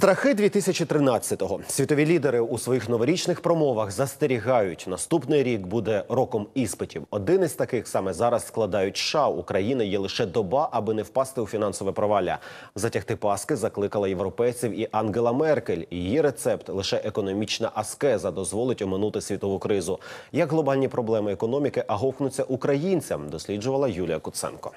Страхи 2013-го. Світові лідери у своїх новорічних промовах застерігають, наступний рік буде роком іспитів. Один із таких саме зараз складають США. України є лише доба, аби не впасти у фінансове провалля. Затягти паски закликала європейців і Ангела Меркель. Її рецепт лише економічна аскеза дозволить оминути світову кризу. Як глобальні проблеми економіки агохнуться українцям, досліджувала Юлія Куценко.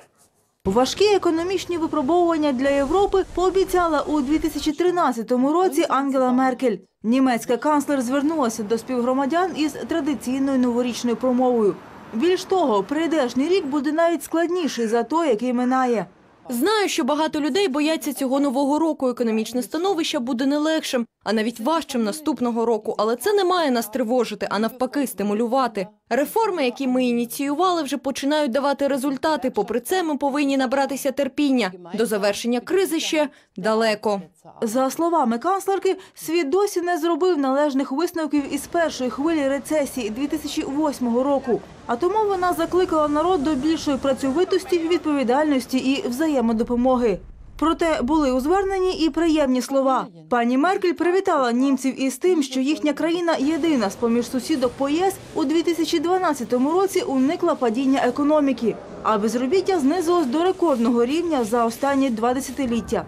Важкі економічні випробовування для Європи пообіцяла у 2013 році Ангела Меркель. Німецька канцлер звернулася до співгромадян із традиційною новорічною промовою. Більш того, прийдешній рік буде навіть складніший за той, який минає. Знаю, що багато людей бояться цього нового року. Економічне становище буде не легшим, а навіть важчим наступного року. Але це не має нас тривожити, а навпаки, стимулювати. Реформи, які ми ініціювали, вже починають давати результати. Попри це, ми повинні набратися терпіння. До завершення кризи ще далеко. За словами канцлерки, світ досі не зробив належних висновків із першої хвилі рецесії 2008 року. А тому вона закликала народ до більшої працьовитості, відповідальності і взаємодопомоги. Проте були у зверненні і приємні слова. Пані Меркель привітала німців із тим, що їхня країна єдина з поміж сусідок по ЄС у 2012 році уникла падіння економіки, а безробіття знизилось до рекордного рівня за останні два десятиліття.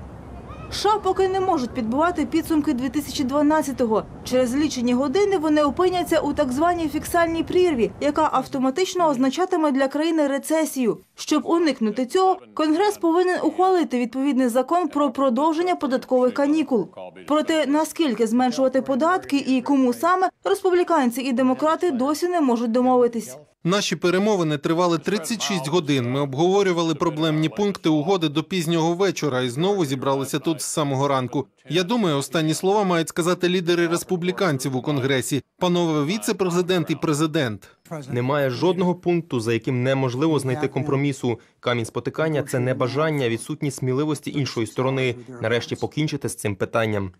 США поки не можуть підбивати підсумки 2012-го. Через лічені години вони опиняться у так званій фіксальній прірві, яка автоматично означатиме для країни рецесію. Щоб уникнути цього, Конгрес повинен ухвалити відповідний закон про продовження податкових канікул. Проте наскільки зменшувати податки і кому саме республіканці і демократи досі не можуть домовитись. Наші перемовини тривали 36 годин. Ми обговорювали проблемні пункти угоди до пізнього вечора і знову зібралися тут з самого ранку. Я думаю, останні слова мають сказати лідери республіканців у конгресі, панове віце-президент і президент. Немає жодного пункту, за яким неможливо знайти компромісу. Камінь спотикання це небажання, відсутність сміливості іншої сторони. Нарешті покінчити з цим питанням.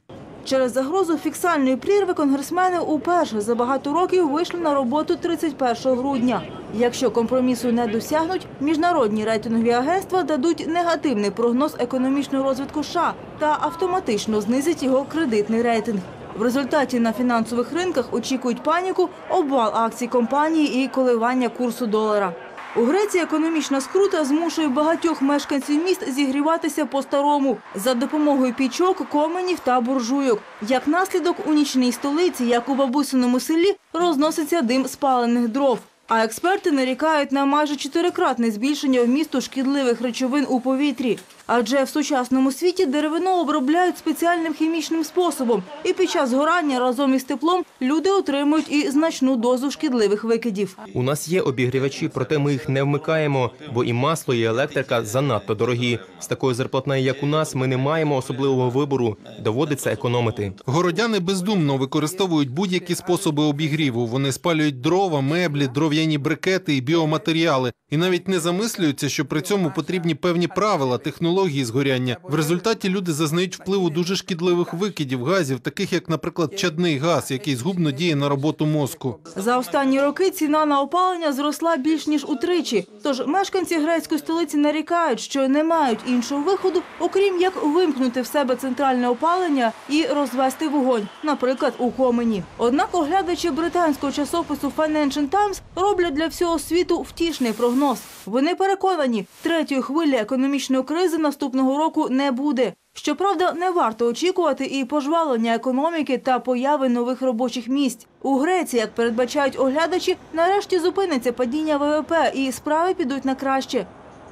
Через загрозу фіксальної прірви конгресмени уперше за багато років вийшли на роботу 31 грудня. Якщо компромісу не досягнуть, міжнародні рейтингові агентства дадуть негативний прогноз економічного розвитку США та автоматично знизять його кредитний рейтинг. В результаті на фінансових ринках очікують паніку, обвал акцій компанії і коливання курсу долара. У Греції економічна скрута змушує багатьох мешканців міст зігріватися по-старому за допомогою пічок, коменів та буржуйок. Як наслідок у нічній столиці, як у бабусиному селі, розноситься дим спалених дров. А експерти нарікають на майже чотирикратне збільшення вмісту шкідливих речовин у повітрі. Адже в сучасному світі деревину обробляють спеціальним хімічним способом, і під час згорання разом із теплом люди отримують і значну дозу шкідливих викидів. У нас є обігрівачі, проте ми їх не вмикаємо, бо і масло, і електрика занадто дорогі. З такою зарплатнею, як у нас, ми не маємо особливого вибору. Доводиться економити. Городяни бездумно використовують будь-які способи обігріву. Вони спалюють дрова, меблі, дров'яні брикети і біоматеріали, і навіть не замислюються, що при цьому потрібні певні правила, технології згоряння. В результаті люди зазнають впливу дуже шкідливих викидів газів, таких як, наприклад, чадний газ, який згубно діє на роботу мозку. За останні роки ціна на опалення зросла більш ніж утричі. Тож мешканці грецької столиці нарікають, що не мають іншого виходу, окрім як вимкнути в себе центральне опалення і розвести вогонь, наприклад, у комені. Однак оглядачі британського часопису Financial Times роблять для всього світу втішний прогноз. Вони переконані, третьої хвилі економічної кризи наступного року не буде. Щоправда, не варто очікувати і пожвалення економіки та появи нових робочих місць. У Греції, як передбачають оглядачі, нарешті зупиниться падіння ВВП і справи підуть на краще.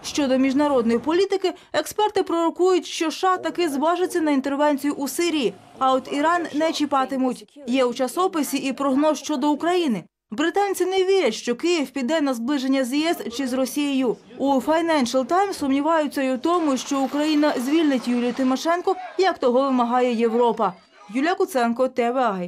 Щодо міжнародної політики, експерти пророкують, що США таки зважиться на інтервенцію у Сирії, а от Іран не чіпатимуть. Є у часописі і прогноз щодо України. Британці не вірять, що Київ піде на зближення з ЄС чи з Росією. У Financial Times сумніваються й у тому, що Україна звільнить Юлію Тимошенко, як того вимагає Європа. Юлія Куценко, ТВА.